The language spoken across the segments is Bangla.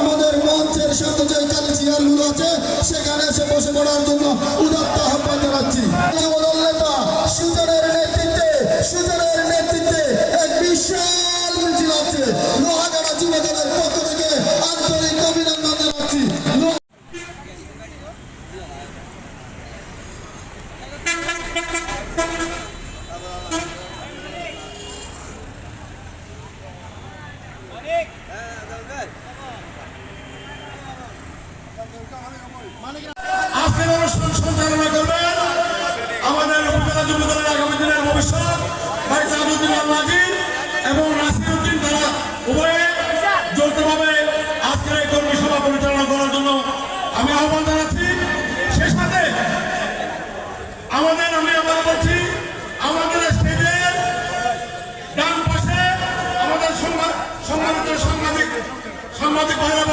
আমাদের মঞ্চের সাথে যে কালী চেয়ারগুলো আছে, সেখানে এসে বসে পড়ার জন্য উদাত্ত আহ্বান জানাচ্ছি নেতা সুজনের নেতৃত্বে সুজনের নেতৃত্বে এক বিশাল আছে লোহাগাড়া যুবদলের পক্ষ থেকে আন্তরিক অভিনন্দন জানাচ্ছি Thank you. আজকের আমাদের আগামী এবং নাসির কর্মী সভা পরিচালনা করার জন্য আমি আহ্বান জানাচ্ছি। সে সাথে আমাদের আমি আবার বলছি আমাদের স্টেজের ডান পাশে আমাদের সম্মানিত সাংবাদিক সাংবাদিক ভাইরা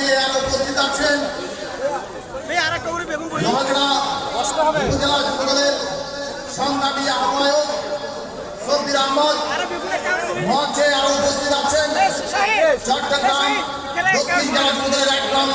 মঞ্চে আর উপস্থিত আছেন। লোহাগড়া উপজেলা যুবদলের সংগ্রামী আহ্বায়ক সব্বির আহমদ। মঞ্চে আরও উপস্থিত আছেন। চট্টগ্রাম দক্ষিণ জেলা যুবদলের একদম